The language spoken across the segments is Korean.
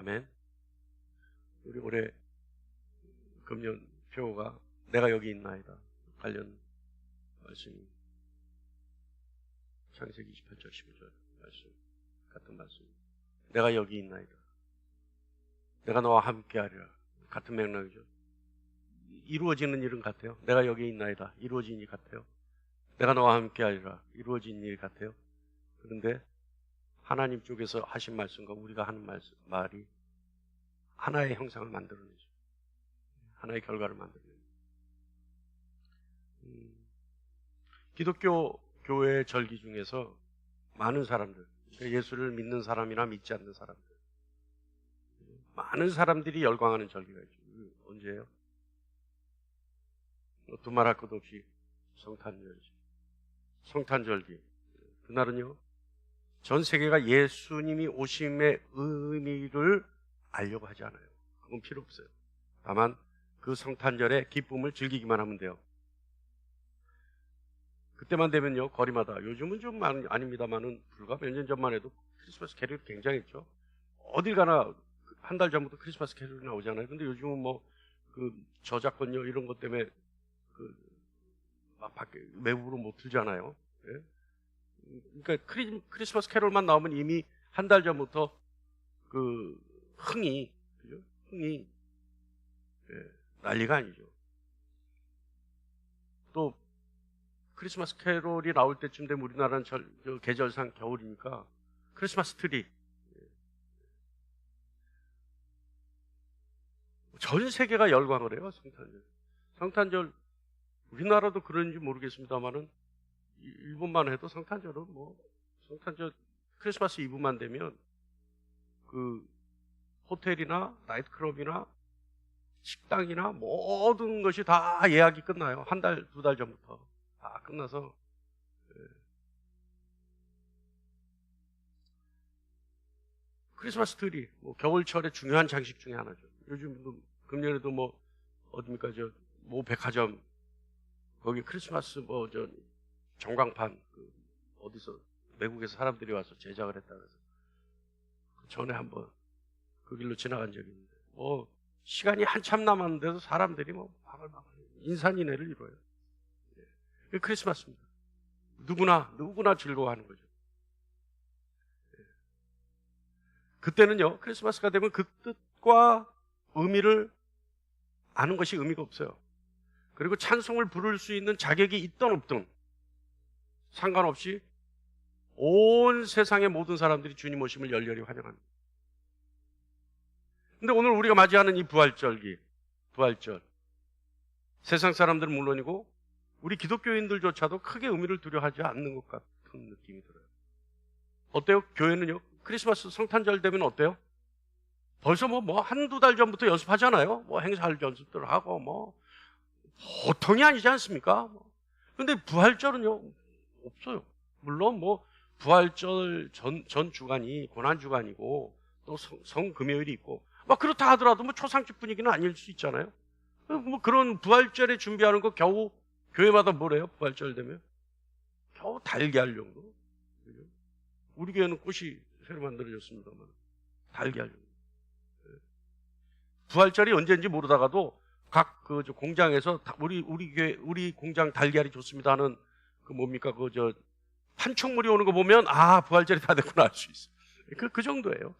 아멘. 우리 올해 금년 표가 내가 여기 있나이다 관련 말씀이 창세기 28절 15절 말씀 같은 말씀. 내가 여기 있나이다. 내가 너와 함께하리라 같은 맥락이죠. 이루어지는 일은 같아요. 내가 여기 있나이다. 이루어진 일 같아요. 내가 너와 함께하리라. 이루어진 일 같아요. 그런데 하나님 쪽에서 하신 말씀과 우리가 하는 말씀, 말이 하나의 형상을 만들어내죠. 하나의 결과를 만들어내죠. 음, 기독교 교회 절기 중에서 많은 사람들, 그러니까 예수를 믿는 사람이나 믿지 않는 사람들, 많은 사람들이 열광하는 절기가 있죠. 언제예요? 뭐 두말할 것 없이 성탄절이죠. 성탄절기. 그날은요, 전 세계가 예수님이 오심의 의미를 알려고 하지 않아요. 그건 필요 없어요. 다만 그 성탄절의 기쁨을 즐기기만 하면 돼요. 그때만 되면요, 거리마다. 요즘은 좀 많, 아닙니다만은 불과 몇 년 전만 해도 크리스마스 캐롤이 굉장했죠. 어딜 가나 한 달 전부터 크리스마스 캐롤이 나오잖아요. 근데 요즘은 뭐 그 저작권료 이런 것 때문에 그 막 밖에 외부로 못 틀잖아요. 예? 그러니까 크리, 크리스마스 캐롤만 나오면 이미 한 달 전부터 그 흥이 그죠? 흥이 예, 난리가 아니죠. 또 크리스마스 캐롤이 나올 때쯤 되면 우리나라는 절, 계절상 겨울이니까 크리스마스 트리 전 세계가 열광을 해요 성탄절. 성탄절 우리나라도 그런지 모르겠습니다만은 일본만 해도 성탄절은 뭐 성탄절 크리스마스 이브만 되면 그 호텔이나 나이트클럽이나 식당이나 모든 것이 다 예약이 끝나요. 한 달, 두 달 전부터. 다 끝나서. 예. 크리스마스 트리, 뭐 겨울철에 중요한 장식 중에 하나죠. 요즘도, 금년에도 뭐, 어딥니까, 저, 모 백화점, 거기 크리스마스 뭐, 저, 전광판, 그 어디서, 외국에서 사람들이 와서 제작을 했다 그래서. 그 전에 한번 그 길로 지나간 적이 있는데, 뭐, 시간이 한참 남았는데도 사람들이 뭐, 바글바글 인산인해를 이뤄요. 예. 크리스마스입니다. 누구나, 누구나 즐거워하는 거죠. 예. 그때는요, 크리스마스가 되면 그 뜻과 의미를 아는 것이 의미가 없어요. 그리고 찬송을 부를 수 있는 자격이 있던 없든 상관없이 온 세상의 모든 사람들이 주님 오심을 열렬히 환영합니다. 근데 오늘 우리가 맞이하는 이 부활절기, 부활절. 세상 사람들은 물론이고 우리 기독교인들조차도 크게 의미를 두려워하지 않는 것 같은 느낌이 들어요. 어때요? 교회는요? 크리스마스 성탄절 되면 어때요? 벌써 뭐, 뭐, 한두 달 전부터 연습하잖아요? 뭐, 행사할 연습들 하고, 뭐, 보통이 아니지 않습니까? 뭐. 근데 부활절은요, 없어요. 물론 뭐, 부활절 전, 전 주간이 고난 주간이고, 또 성, 성금요일이 있고, 막 그렇다 하더라도 뭐 초상집 분위기는 아닐 수 있잖아요. 뭐 그런 부활절에 준비하는 거 겨우 교회마다 뭐래요? 부활절 되면 겨우 달걀 정도. 우리 교회는 꽃이 새로 만들어졌습니다만 달걀 정도. 예. 부활절이 언제인지 모르다가도 각 그 공장에서 우리 우리 교회 우리 공장 달걀이 좋습니다 하는 그 뭡니까 그 저 판촉물이 오는 거 보면 아 부활절이 다 됐구나 알 수 있어. 그, 그 정도예요.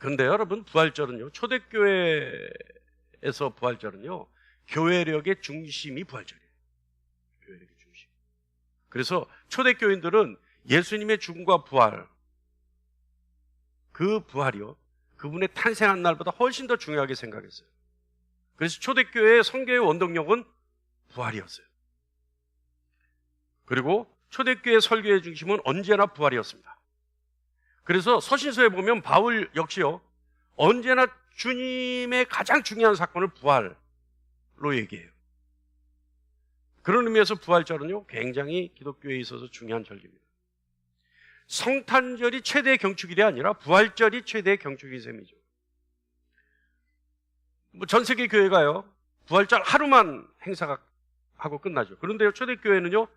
그런데 여러분 부활절은요 초대교회에서 부활절은요 교회력의 중심이 부활절이에요. 교회력의 중심. 그래서 초대교인들은 예수님의 죽음과 부활 그 부활이요 그분의 탄생한 날보다 훨씬 더 중요하게 생각했어요. 그래서 초대교회의 성교의 원동력은 부활이었어요. 그리고 초대교회 설교의 중심은 언제나 부활이었습니다. 그래서 서신서에 보면 바울 역시요. 언제나 주님의 가장 중요한 사건을 부활로 얘기해요. 그런 의미에서 부활절은요, 굉장히 기독교에 있어서 중요한 절기입니다. 성탄절이 최대의 경축일이 아니라 부활절이 최대의 경축인 셈이죠. 뭐 전 세계 교회가요, 부활절 하루만 행사가 하고 끝나죠. 그런데요, 초대교회는요,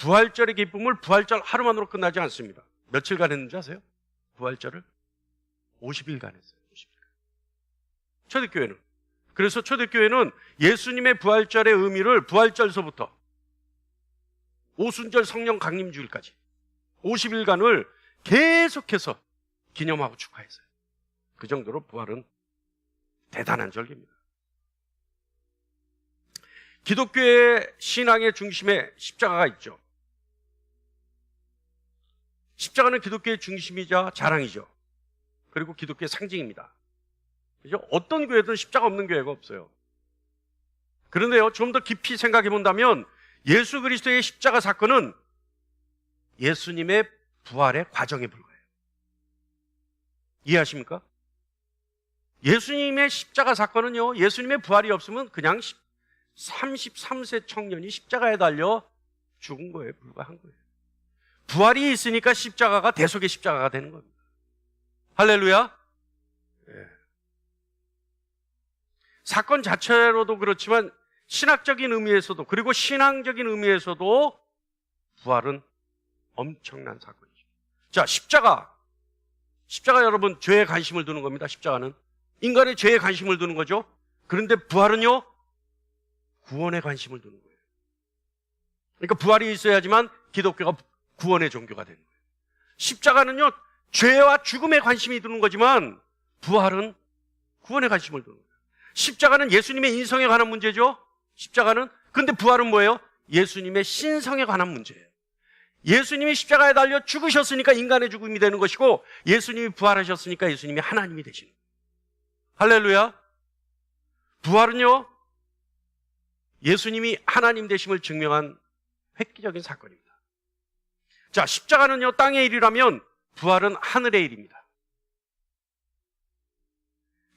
부활절의 기쁨을 부활절 하루만으로 끝나지 않습니다. 며칠간 했는지 아세요? 부활절을 50일간 했어요. 50일간. 초대교회는. 그래서 초대교회는 예수님의 부활절의 의미를 부활절서부터 오순절 성령 강림 주일까지 50일간을 계속해서 기념하고 축하했어요. 그 정도로 부활은 대단한 절기입니다. 기독교의 신앙의 중심에 십자가가 있죠. 십자가는 기독교의 중심이자 자랑이죠. 그리고 기독교의 상징입니다. 그죠? 어떤 교회든 십자가 없는 교회가 없어요. 그런데요, 좀 더 깊이 생각해 본다면 예수 그리스도의 십자가 사건은 예수님의 부활의 과정에 불과해요. 이해하십니까? 예수님의 십자가 사건은요, 예수님의 부활이 없으면 그냥 33세 청년이 십자가에 달려 죽은 거에 불과한 거예요. 부활이 있으니까 십자가가 대속의 십자가가 되는 겁니다. 할렐루야. 예. 사건 자체로도 그렇지만 신학적인 의미에서도 그리고 신앙적인 의미에서도 부활은 엄청난 사건이죠. 자, 십자가. 십자가 여러분 죄에 관심을 두는 겁니다. 십자가는 인간의 죄에 관심을 두는 거죠. 그런데 부활은요 구원에 관심을 두는 거예요. 그러니까 부활이 있어야지만 기독교가 구원의 종교가 되는 거예요. 십자가는요 죄와 죽음에 관심이 두는 거지만 부활은 구원에 관심을 두는 거예요. 십자가는 예수님의 인성에 관한 문제죠. 십자가는 근데 부활은 뭐예요? 예수님의 신성에 관한 문제예요. 예수님이 십자가에 달려 죽으셨으니까 인간의 죽음이 되는 것이고 예수님이 부활하셨으니까 예수님이 하나님이 되시는 거예요. 할렐루야. 부활은요. 예수님이 하나님 되심을 증명한 획기적인 사건입니다. 자, 십자가는요. 땅의 일이라면 부활은 하늘의 일입니다.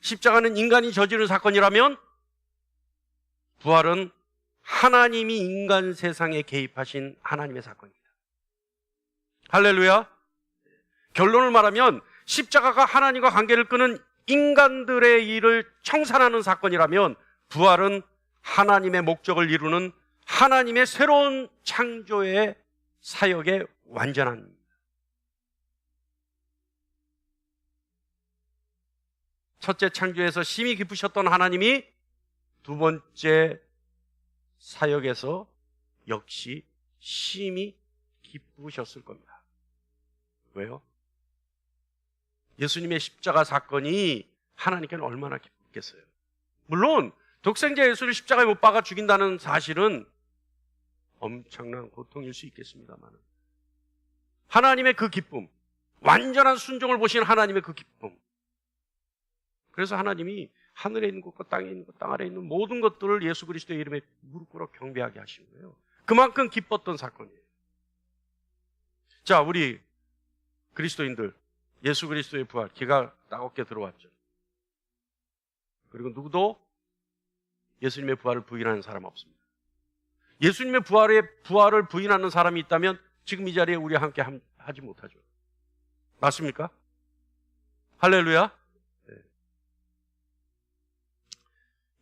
십자가는 인간이 저지른 사건이라면 부활은 하나님이 인간 세상에 개입하신 하나님의 사건입니다. 할렐루야. 결론을 말하면 십자가가 하나님과 관계를 끄는 인간들의 일을 청산하는 사건이라면 부활은 하나님의 목적을 이루는 하나님의 새로운 창조의 사역의 완전한 첫째 창조에서 심히 기쁘셨던 하나님이 두 번째 사역에서 역시 심히 기쁘셨을 겁니다. 왜요? 예수님의 십자가 사건이 하나님께는 얼마나 기쁘겠어요. 물론 독생자 예수를 십자가에 못 박아 죽인다는 사실은 엄청난 고통일 수 있겠습니다만 하나님의 그 기쁨, 완전한 순종을 보신 하나님의 그 기쁨. 그래서 하나님이 하늘에 있는 것과 땅에 있는 것, 땅 아래에 있는 모든 것들을 예수 그리스도의 이름에 무릎 꿇어 경배하게 하신 거예요. 그만큼 기뻤던 사건이에요. 자, 우리 그리스도인들 예수 그리스도의 부활 기가 따갑게 들어왔죠. 그리고 누구도 예수님의 부활을 부인하는 사람 없습니다. 예수님의 부활의 부활을 부인하는 사람이 있다면 지금 이 자리에 우리 함께 하지 못하죠. 맞습니까? 할렐루야. 네.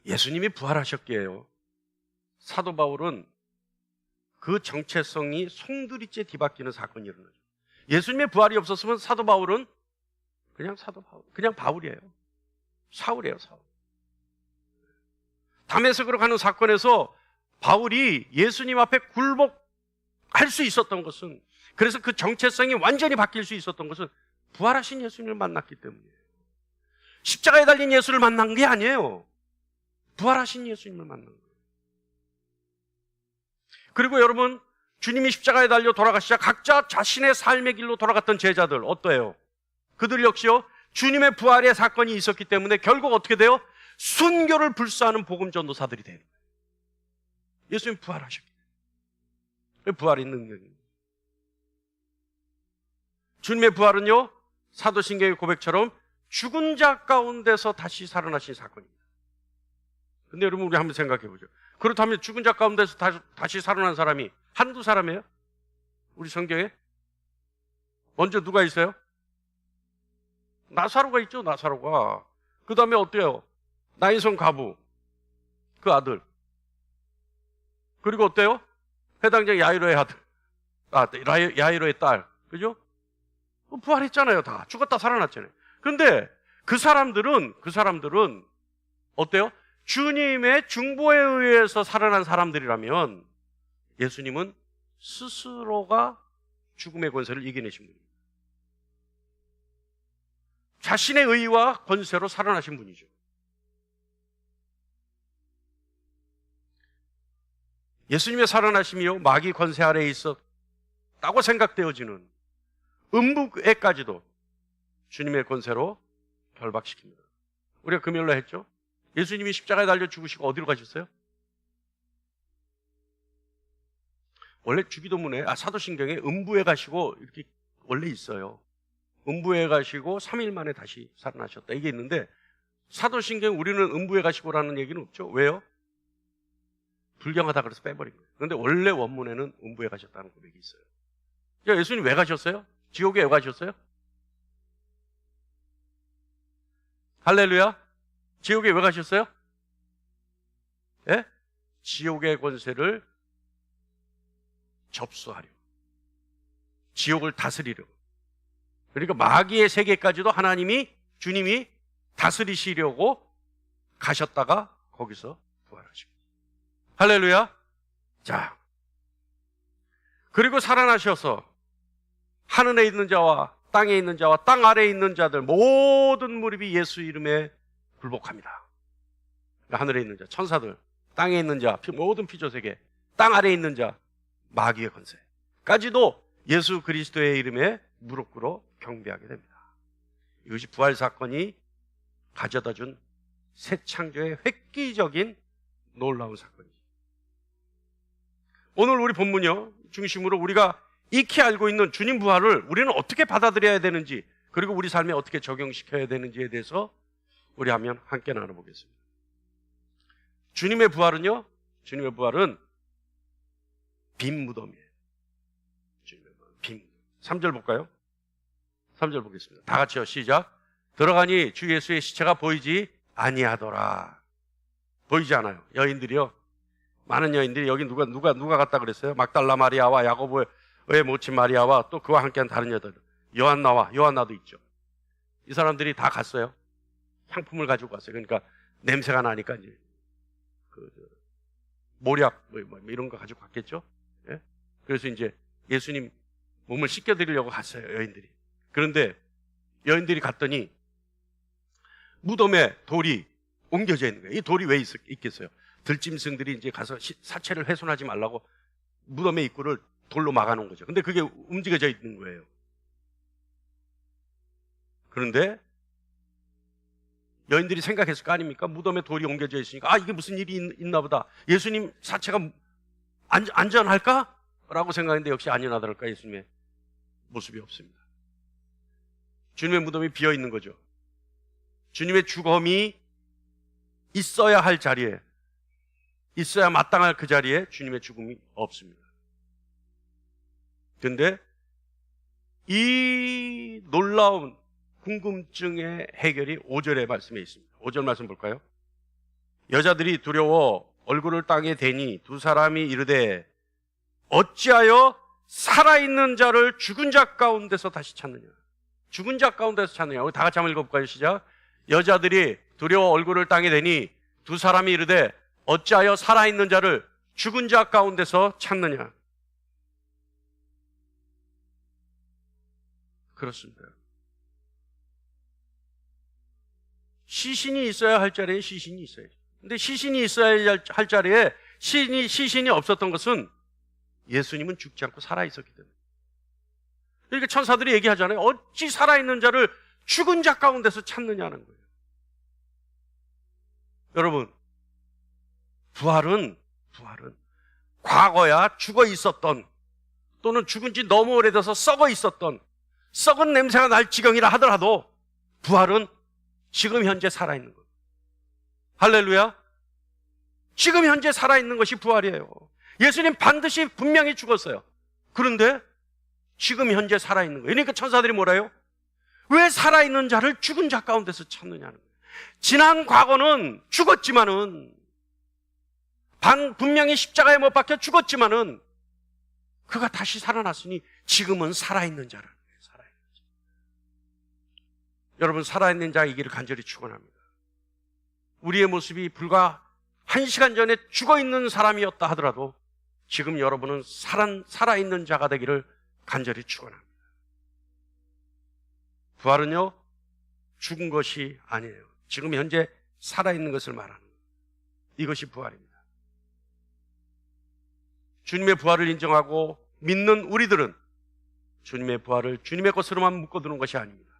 예수님이 부활하셨기에요. 사도 바울은 그 정체성이 송두리째 뒤바뀌는 사건이 일어나죠. 예수님의 부활이 없었으면 사도 바울은 그냥 사도 바울, 그냥 바울이에요. 사울이에요, 사울. 담에색으로 가는 사건에서 바울이 예수님 앞에 굴복할 수 있었던 것은 그래서 그 정체성이 완전히 바뀔 수 있었던 것은 부활하신 예수님을 만났기 때문이에요. 십자가에 달린 예수를 만난 게 아니에요. 부활하신 예수님을 만난 거예요. 그리고 여러분, 주님이 십자가에 달려 돌아가시자 각자 자신의 삶의 길로 돌아갔던 제자들 어떠해요? 그들 역시요 주님의 부활의 사건이 있었기 때문에 결국 어떻게 돼요? 순교를 불사하는 복음 전도사들이 되는 거예요. 예수님 때문에 부활이 능력입니다. 주님의 부활은요 사도신경의 고백처럼 죽은 자 가운데서 다시 살아나신 사건입니다. 근데 여러분 우리 한번 생각해 보죠. 그렇다면 죽은 자 가운데서 다시, 다시 살아난 사람이 한두 사람이에요? 우리 성경에? 먼저 누가 있어요? 나사로가 있죠, 나사로가. 그 다음에 어때요? 나인성 가부. 그 아들. 그리고 어때요? 해당장 야이로의 아들. 아, 야이로의 딸. 그죠? 부활했잖아요, 다. 죽었다 살아났잖아요. 근데 그 사람들은, 그 사람들은 어때요? 주님의 중보에 의해서 살아난 사람들이라면 예수님은 스스로가 죽음의 권세를 이겨내신 분입니다. 자신의 의와 권세로 살아나신 분이죠. 예수님의 살아나심이요 마귀 권세 아래에 있었다고 생각되어지는 음부에까지도 주님의 권세로 결박시킵니다. 우리가 금요일날 했죠? 예수님이 십자가에 달려 죽으시고 어디로 가셨어요? 원래 주기도문에 아 사도신경에 음부에 가시고 이렇게 원래 있어요. 음부에 가시고 3일 만에 다시 살아나셨다 이게 있는데 사도신경 우리는 음부에 가시고라는 얘기는 없죠. 왜요? 불경하다 그래서 빼버린 거예요. 그런데 원래 원문에는 음부에 가셨다는 고백이 있어요. 야, 예수님 왜 가셨어요? 지옥에 왜 가셨어요? 할렐루야. 지옥에 왜 가셨어요? 예? 지옥의 권세를 접수하려. 지옥을 다스리려. 그러니까 마귀의 세계까지도 하나님이 주님이 다스리시려고 가셨다가 거기서. 할렐루야. 자. 그리고 살아나셔서 하늘에 있는 자와 땅에 있는 자와 땅 아래에 있는 자들 모든 무릎이 예수 이름에 굴복합니다. 하늘에 있는 자, 천사들, 땅에 있는 자, 모든 피조세계, 땅 아래에 있는 자, 마귀의 권세까지도 예수 그리스도의 이름에 무릎 꿇어 경배하게 됩니다. 이것이 부활 사건이 가져다 준 새 창조의 획기적인 놀라운 사건이죠. 오늘 우리 본문요 중심으로 우리가 익히 알고 있는 주님 부활을 우리는 어떻게 받아들여야 되는지 그리고 우리 삶에 어떻게 적용시켜야 되는지에 대해서 우리 하면 함께 나눠보겠습니다. 주님의 부활은요, 주님의 부활은 빈 무덤이에요. 주님의 부활, 빈. 3절 볼까요? 3절 보겠습니다. 다 같이요, 시작. 들어가니 주 예수의 시체가 보이지 아니하더라. 보이지 않아요. 여인들이요. 많은 여인들이 여기 누가 누가 누가 갔다 그랬어요? 막달라 마리아와 야고보의 모친 마리아와 또 그와 함께한 다른 여들 요한나와 요한나도 있죠. 이 사람들이 다 갔어요. 향품을 가지고 갔어요. 그러니까 냄새가 나니까 이제 그 모략 뭐, 뭐 이런 거 가지고 갔겠죠. 예? 그래서 이제 예수님 몸을 씻겨드리려고 갔어요. 여인들이. 그런데 여인들이 갔더니 무덤에 돌이 옮겨져 있는 거예요. 이 돌이 왜 있, 있겠어요? 들짐승들이 이제 가서 시, 사체를 훼손하지 말라고 무덤의 입구를 돌로 막아놓은 거죠. 근데 그게 움직여져 있는 거예요. 그런데 여인들이 생각했을 거 아닙니까? 무덤에 돌이 옮겨져 있으니까 아 이게 무슨 일이 있, 나 보다. 예수님 사체가 안, 안전할까? 라고 생각했는데 역시 안전하더랄까 예수님의 모습이 없습니다. 주님의 무덤이 비어 있는 거죠. 주님의 주검이 있어야 할 자리에 있어야 마땅할 그 자리에 주님의 죽음이 없습니다. 그런데 이 놀라운 궁금증의 해결이 5절의 말씀에 있습니다. 5절 말씀 볼까요? 여자들이 두려워 얼굴을 땅에 대니 두 사람이 이르되 어찌하여 살아있는 자를 죽은 자 가운데서 다시 찾느냐? 죽은 자 가운데서 찾느냐? 우리 다 같이 한번 읽어볼까요? 시작. 여자들이 두려워 얼굴을 땅에 대니 두 사람이 이르되 어찌하여 살아있는 자를 죽은 자 가운데서 찾느냐? 그렇습니다. 시신이 있어야 할 자리에 시신이 있어야죠. 근데 시신이 있어야 할 자리에 시신이, 시신이 없었던 것은 예수님은 죽지 않고 살아있었기 때문에. 그러니까 천사들이 얘기하잖아요. 어찌 살아있는 자를 죽은 자 가운데서 찾느냐는 거예요. 여러분, 부활은, 부활은 과거야 죽어 있었던 또는 죽은 지 너무 오래돼서 썩어 있었던 썩은 냄새가 날 지경이라 하더라도 부활은 지금 현재 살아있는 것. 할렐루야. 지금 현재 살아있는 것이 부활이에요. 예수님 반드시 분명히 죽었어요. 그런데 지금 현재 살아있는 거예요. 그러니까 천사들이 뭐라요? 왜 살아있는 자를 죽은 자 가운데서 찾느냐는 거예요. 지난 과거는 죽었지만은 반 분명히 십자가에 못 박혀 죽었지만은 그가 다시 살아났으니 지금은 살아있는 자를 여러분 살아있는 자이기를 간절히 축원합니다. 우리의 모습이 불과 한 시간 전에 죽어 있는 사람이었다 하더라도 지금 여러분은 살아, 살아있는 자가 되기를 간절히 축원합니다. 부활은요 죽은 것이 아니에요. 지금 현재 살아있는 것을 말하는 거예요. 이것이 부활입니다. 주님의 부활을 인정하고 믿는 우리들은 주님의 부활을 주님의 것으로만 묶어두는 것이 아닙니다.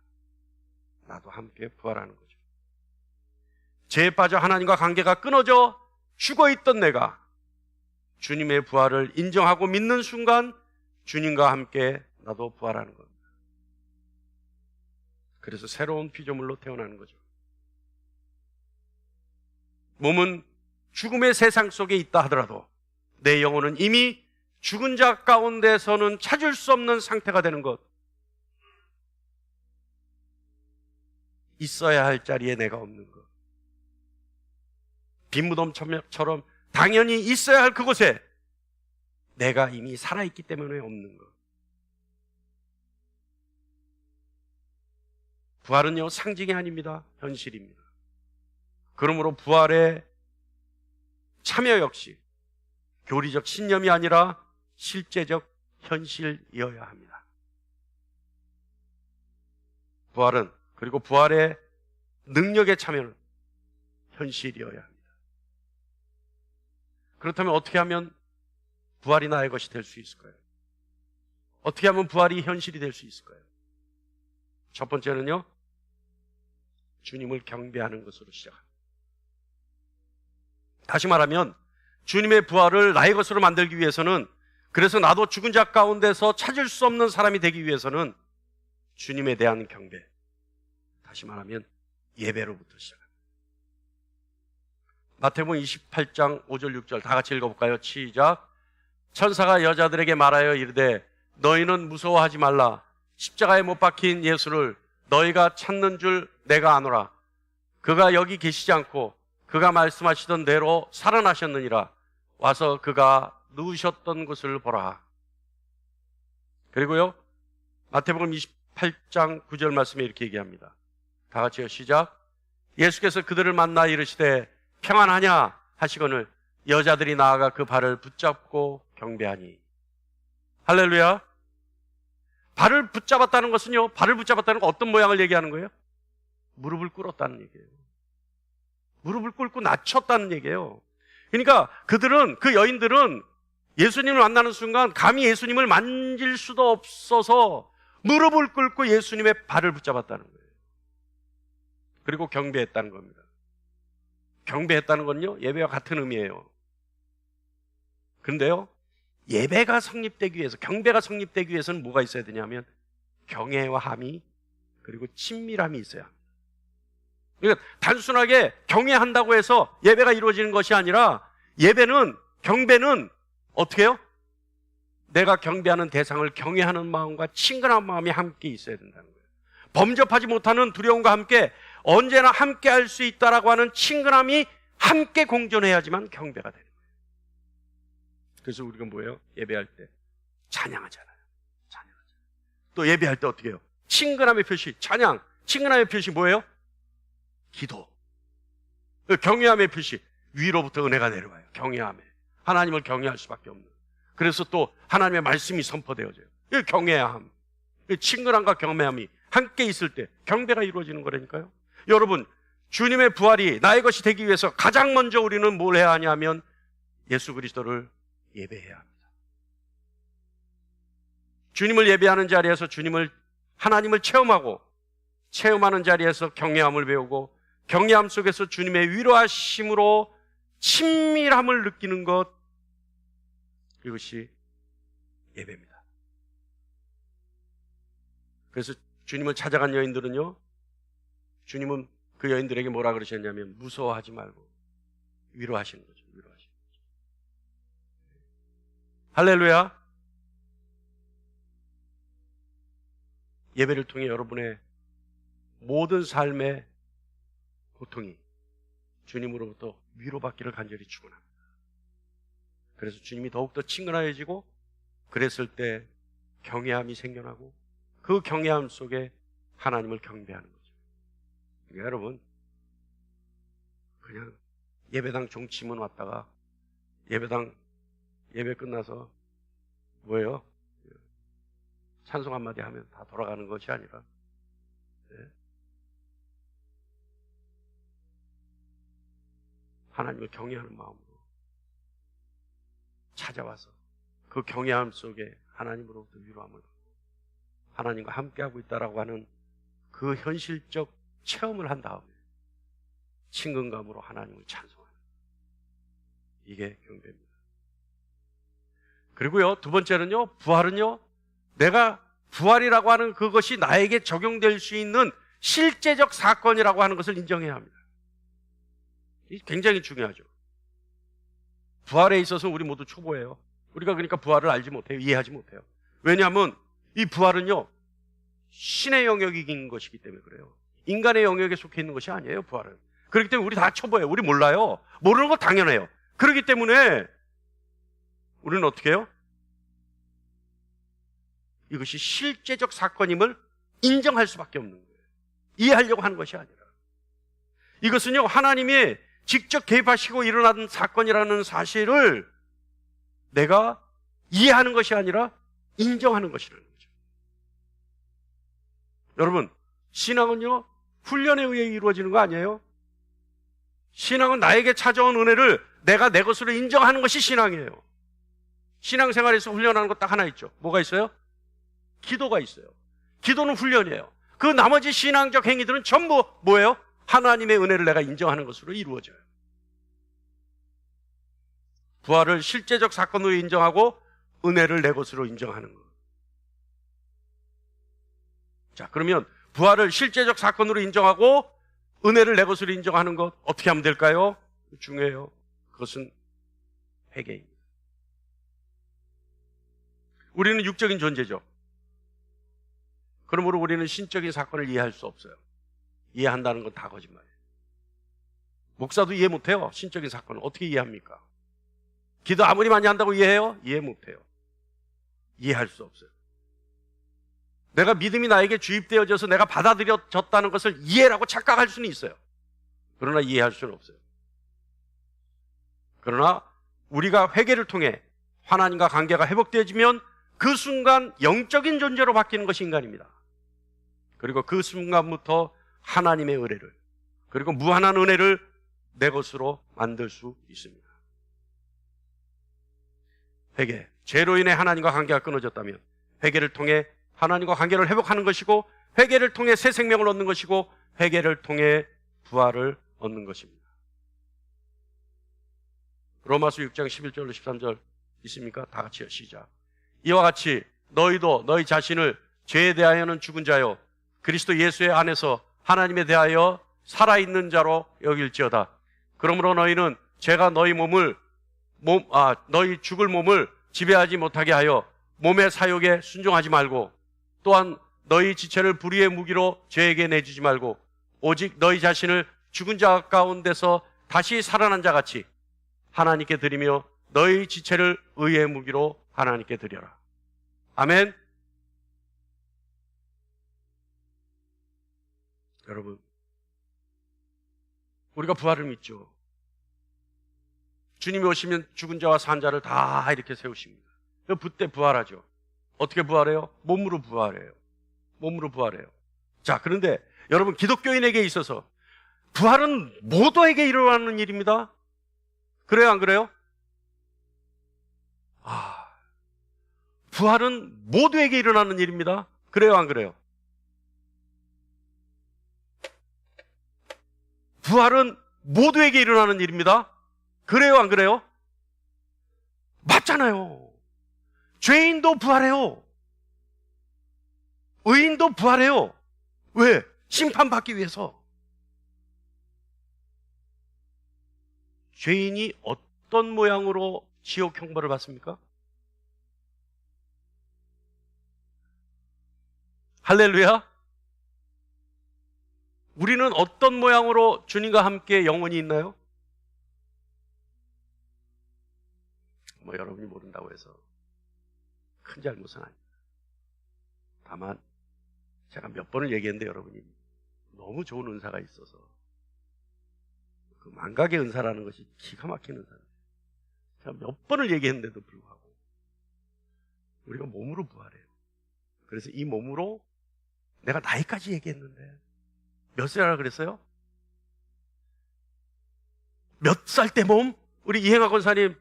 나도 함께 부활하는 거죠. 죄에 빠져 하나님과 관계가 끊어져 죽어 있던 내가 주님의 부활을 인정하고 믿는 순간 주님과 함께 나도 부활하는 겁니다. 그래서 새로운 피조물로 태어나는 거죠. 몸은 죽음의 세상 속에 있다 하더라도 내 영혼은 이미 죽은 자 가운데서는 찾을 수 없는 상태가 되는 것. 있어야 할 자리에 내가 없는 것. 빈무덤처럼 당연히 있어야 할 그곳에 내가 이미 살아있기 때문에 없는 것. 부활은요, 상징이 아닙니다. 현실입니다. 그러므로 부활의 참여 역시 교리적 신념이 아니라 실제적 현실이어야 합니다. 부활은 그리고 부활의 능력의 참여는 현실이어야 합니다. 그렇다면 어떻게 하면 부활이 나의 것이 될 수 있을까요? 어떻게 하면 부활이 현실이 될 수 있을까요? 첫 번째는요, 주님을 경배하는 것으로 시작합니다. 다시 말하면, 주님의 부활을 나의 것으로 만들기 위해서는, 그래서 나도 죽은 자 가운데서 찾을 수 없는 사람이 되기 위해서는 주님에 대한 경배, 다시 말하면 예배로부터 시작합니다. 마태복음 28장 5절 6절 다 같이 읽어볼까요? 시작. 천사가 여자들에게 말하여 이르되 너희는 무서워하지 말라. 십자가에 못 박힌 예수를 너희가 찾는 줄 내가 아노라. 그가 여기 계시지 않고 그가 말씀하시던 대로 살아나셨느니라. 와서 그가 누우셨던 곳을 보라. 그리고요. 마태복음 28장 9절 말씀에 이렇게 얘기합니다. 다 같이요. 시작. 예수께서 그들을 만나 이르시되 평안하냐 하시거늘 여자들이 나아가 그 발을 붙잡고 경배하니. 할렐루야. 발을 붙잡았다는 것은요, 발을 붙잡았다는 건 어떤 모양을 얘기하는 거예요? 무릎을 꿇었다는 얘기예요. 무릎을 꿇고 낮췄다는 얘기예요. 그러니까 그들은, 그 여인들은 예수님을 만나는 순간 감히 예수님을 만질 수도 없어서 무릎을 꿇고 예수님의 발을 붙잡았다는 거예요. 그리고 경배했다는 겁니다. 경배했다는 건요, 예배와 같은 의미예요. 그런데요, 예배가 성립되기 위해서, 경배가 성립되기 위해서는 뭐가 있어야 되냐면, 경애와 함이, 그리고 친밀함이 있어야 합니다. 그러니까 단순하게 경외한다고 해서 예배가 이루어지는 것이 아니라, 예배는, 경배는 어떻게 해요? 내가 경배하는 대상을 경외하는 마음과 친근한 마음이 함께 있어야 된다는 거예요. 범접하지 못하는 두려움과 함께 언제나 함께 할 수 있다라고 하는 친근함이 함께 공존해야지만 경배가 되는 거예요. 그래서 우리가 뭐예요? 예배할 때 찬양하잖아요. 찬양하잖아요. 또 예배할 때 어떻게 해요? 친근함의 표시, 찬양. 친근함의 표시 뭐예요? 기도. 그 경외함의 표시, 위로부터 은혜가 내려와요. 경외함에. 하나님을 경외할 수밖에 없는. 그래서 또 하나님의 말씀이 선포되어져요. 이 경외함. 이 친근함과 경외함이 함께 있을 때 경배가 이루어지는 거라니까요. 여러분, 주님의 부활이 나의 것이 되기 위해서 가장 먼저 우리는 뭘 해야 하냐면 예수 그리스도를 예배해야 합니다. 주님을 예배하는 자리에서 주님을 하나님을 체험하고 체험하는 자리에서 경외함을 배우고 경외함 속에서 주님의 위로하심으로 친밀함을 느끼는 것 이것이 예배입니다. 그래서 주님을 찾아간 여인들은요 주님은 그 여인들에게 뭐라 그러셨냐면 무서워하지 말고 위로하시는 거죠. 위로하시는 거죠. 할렐루야. 예배를 통해 여러분의 모든 삶의 고통이 주님으로부터 위로받기를 간절히 축원합니다. 그래서 주님이 더욱더 친근하여지고 그랬을 때 경외함이 생겨나고 그 경외함 속에 하나님을 경배하는 거죠. 그러니까 여러분, 그냥 예배당 종치문 왔다가 예배당 예배 끝나서 뭐예요? 찬송 한마디 하면 다 돌아가는 것이 아니라 네. 하나님을 경외하는 마음으로 찾아와서 그 경외함 속에 하나님으로부터 위로함을 하나님과 함께하고 있다라고 하는 그 현실적 체험을 한 다음에 친근감으로 하나님을 찬송하는 이게 경배입니다. 그리고요 두 번째는요 부활은요 내가 부활이라고 하는 그것이 나에게 적용될 수 있는 실제적 사건이라고 하는 것을 인정해야 합니다. 이 굉장히 중요하죠. 부활에 있어서 우리 모두 초보예요. 우리가 그러니까 부활을 알지 못해요. 이해하지 못해요. 왜냐하면 이 부활은요, 신의 영역인 것이기 때문에 그래요. 인간의 영역에 속해 있는 것이 아니에요, 부활은. 그렇기 때문에 우리 다 초보예요. 우리 몰라요. 모르는 거 당연해요. 그렇기 때문에 우리는 어떻게 해요? 이것이 실제적 사건임을 인정할 수밖에 없는 거예요. 이해하려고 하는 것이 아니라. 이것은요, 하나님이 직접 개입하시고 일어난 사건이라는 사실을 내가 이해하는 것이 아니라 인정하는 것이라는 거죠. 여러분, 신앙은요, 훈련에 의해 이루어지는 거 아니에요? 신앙은 나에게 찾아온 은혜를 내가 내 것으로 인정하는 것이 신앙이에요. 신앙생활에서 훈련하는 것 딱 하나 있죠. 뭐가 있어요? 기도가 있어요. 기도는 훈련이에요. 그 나머지 신앙적 행위들은 전부 뭐예요? 하나님의 은혜를 내가 인정하는 것으로 이루어져요. 부활을 실제적 사건으로 인정하고 은혜를 내 것으로 인정하는 것. 자, 그러면 부활을 실제적 사건으로 인정하고 은혜를 내 것으로 인정하는 것 어떻게 하면 될까요? 중요해요. 그것은 회개입니다. 우리는 육적인 존재죠. 그러므로 우리는 신적인 사건을 이해할 수 없어요. 이해한다는 건 다 거짓말이에요. 목사도 이해 못해요. 신적인 사건을 어떻게 이해합니까? 기도 아무리 많이 한다고 이해해요? 이해 못해요. 이해할 수 없어요. 내가 믿음이 나에게 주입되어져서 내가 받아들여졌다는 것을 이해라고 착각할 수는 있어요. 그러나 이해할 수는 없어요. 그러나 우리가 회개를 통해 하나님과 관계가 회복되어지면 그 순간 영적인 존재로 바뀌는 것이 인간입니다. 그리고 그 순간부터 하나님의 은혜를 그리고 무한한 은혜를 내 것으로 만들 수 있습니다. 회개. 죄로 인해 하나님과 관계가 끊어졌다면 회개를 통해 하나님과 관계를 회복하는 것이고 회개를 통해 새 생명을 얻는 것이고 회개를 통해 부활을 얻는 것입니다. 로마서 6장 11절로 13절 있습니까? 다 같이요. 시작. 이와 같이 너희도 너희 자신을 죄에 대하여는 죽은 자요 그리스도 예수의 안에서 하나님에 대하여 살아있는 자로 여길지어다. 그러므로 너희는 제가 너희 몸을 몸, 아, 너희 죽을 몸을 지배하지 못하게 하여 몸의 사욕에 순종하지 말고 또한 너희 지체를 불의의 무기로 죄에게 내주지 말고 오직 너희 자신을 죽은 자 가운데서 다시 살아난 자 같이 하나님께 드리며 너희 지체를 의의 무기로 하나님께 드려라. 아멘. 여러분, 우리가 부활을 믿죠. 주님이 오시면 죽은 자와 산 자를 다 이렇게 세우십니다. 그때 부활하죠. 어떻게 부활해요? 몸으로 부활해요. 몸으로 부활해요. 자, 그런데 여러분, 기독교인에게 있어서 부활은 모두에게 일어나는 일입니다. 그래요, 안 그래요? 아, 부활은 모두에게 일어나는 일입니다. 그래요, 안 그래요? 부활은 모두에게 일어나는 일입니다. 그래요, 안 그래요? 맞잖아요. 죄인도 부활해요. 의인도 부활해요. 왜? 심판받기 위해서. 죄인이 어떤 모양으로 지옥 형벌을 받습니까? 할렐루야? 우리는 어떤 모양으로 주님과 함께 영원히 있나요? 뭐 여러분이 모른다고 해서 큰 잘못은 아닙니다. 다만 제가 몇 번을 얘기했는데 여러분이 너무 좋은 은사가 있어서 그 망각의 은사라는 것이 기가 막힌 은사예요. 제가 몇 번을 얘기했는데도 불구하고 우리가 몸으로 부활해요. 그래서 이 몸으로 내가 나이까지 얘기했는데 몇 살이라 그랬어요? 몇 살 때 몸? 우리 이행학 권사님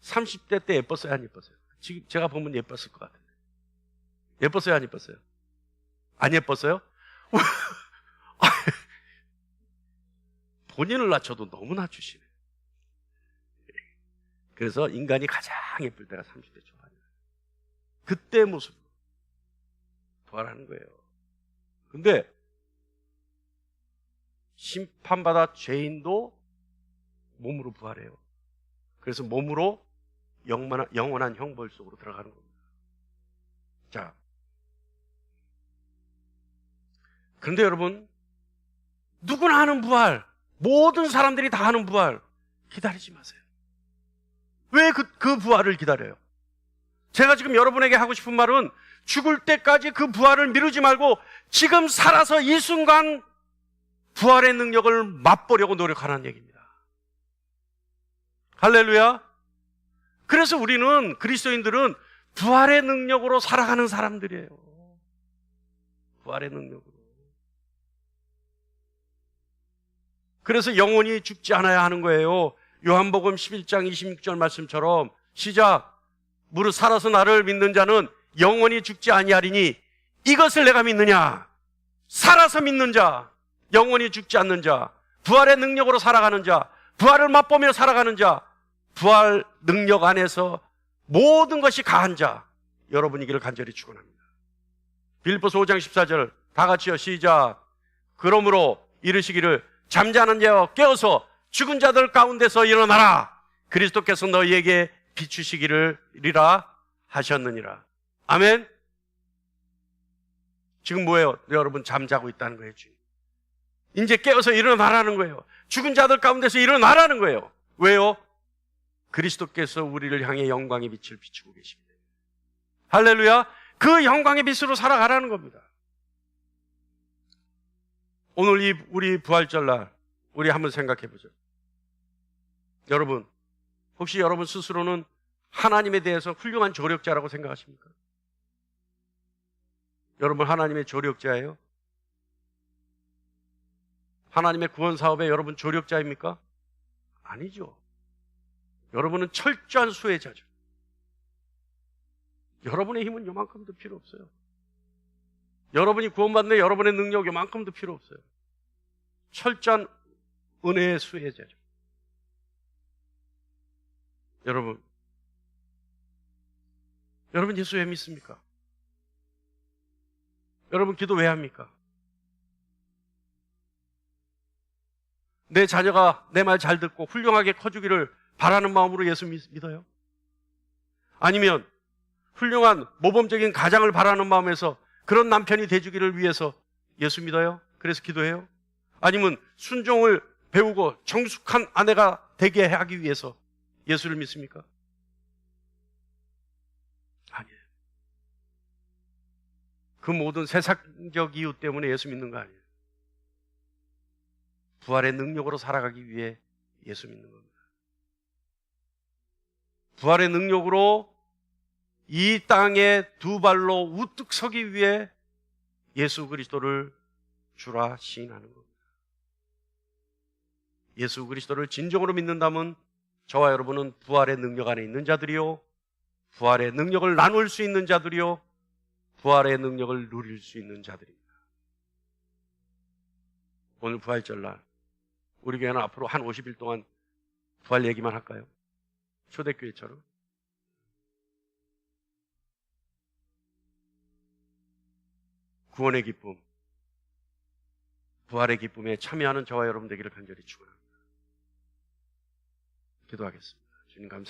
30대 때 예뻤어요? 안 예뻤어요? 지금 제가 보면 예뻤을 것 같은데. 예뻤어요? 안 예뻤어요? 안 예뻤어요? 본인을 낮춰도 너무 낮추시네. 그래서 인간이 가장 예쁠 때가 30대 초반이에요. 그때 모습 부활하는 거예요. 근데 심판받아 죄인도 몸으로 부활해요. 그래서 몸으로 영원한, 영원한 형벌 속으로 들어가는 겁니다. 자. 그런데 여러분, 누구나 하는 부활, 모든 사람들이 다 하는 부활, 기다리지 마세요. 왜 그, 그 부활을 기다려요? 제가 지금 여러분에게 하고 싶은 말은 죽을 때까지 그 부활을 미루지 말고 지금 살아서 이 순간 부활의 능력을 맛보려고 노력하라는 얘기입니다. 할렐루야. 그래서 우리는 그리스도인들은 부활의 능력으로 살아가는 사람들이에요. 부활의 능력으로. 그래서 영원히 죽지 않아야 하는 거예요. 요한복음 11장 26절 말씀처럼 시작 무릇 살아서 나를 믿는 자는 영원히 죽지 아니하리니 이것을 내가 믿느냐 살아서 믿는 자 영원히 죽지 않는 자 부활의 능력으로 살아가는 자 부활을 맛보며 살아가는 자 부활 능력 안에서 모든 것이 가한 자 여러분이기를 간절히 축원합니다. 빌보서 5장 14절 다 같이요 시작. 그러므로 이르시기를 잠자는 자여 깨어서 죽은 자들 가운데서 일어나라. 그리스도께서 너희에게 비추시기를 리라 하셨느니라. 아멘. 지금 뭐예요? 여러분 잠자고 있다는 거예요 주님 이제 깨어서 일어나라는 거예요 죽은 자들 가운데서 일어나라는 거예요 왜요? 그리스도께서 우리를 향해 영광의 빛을 비추고 계십니다 할렐루야 그 영광의 빛으로 살아가라는 겁니다 오늘 이 우리 부활절날 우리 한번 생각해 보죠. 여러분, 혹시 여러분 스스로는 하나님에 대해서 훌륭한 조력자라고 생각하십니까? 여러분 하나님의 조력자예요? 하나님의 구원 사업에 여러분 조력자입니까? 아니죠. 여러분은 철저한 수혜자죠. 여러분의 힘은 요만큼도 필요 없어요. 여러분이 구원받는 여러분의 능력 요만큼도 필요 없어요. 철저한 은혜의 수혜자죠. 여러분, 여러분 예수 왜 믿습니까? 여러분 기도 왜 합니까? 내 자녀가 내 말 잘 듣고 훌륭하게 커주기를 바라는 마음으로 예수 믿어요? 아니면 훌륭한 모범적인 가장을 바라는 마음에서 그런 남편이 돼주기를 위해서 예수 믿어요? 그래서 기도해요? 아니면 순종을 배우고 정숙한 아내가 되게 하기 위해서 예수를 믿습니까? 아니에요. 그 모든 세상적 이유 때문에 예수 믿는 거 아니에요. 부활의 능력으로 살아가기 위해 예수 믿는 겁니다. 부활의 능력으로 이 땅에 두 발로 우뚝 서기 위해 예수 그리스도를 주라 시인하는 겁니다. 예수 그리스도를 진정으로 믿는다면 저와 여러분은 부활의 능력 안에 있는 자들이요. 부활의 능력을 나눌 수 있는 자들이요. 부활의 능력을 누릴 수 있는 자들입니다. 오늘 부활절날 우리 교회는 앞으로 한 50일 동안 부활 얘기만 할까요? 초대교회처럼. 구원의 기쁨, 부활의 기쁨에 참여하는 저와 여러분 되기를 간절히 축원합니다. 기도하겠습니다. 주님 감사.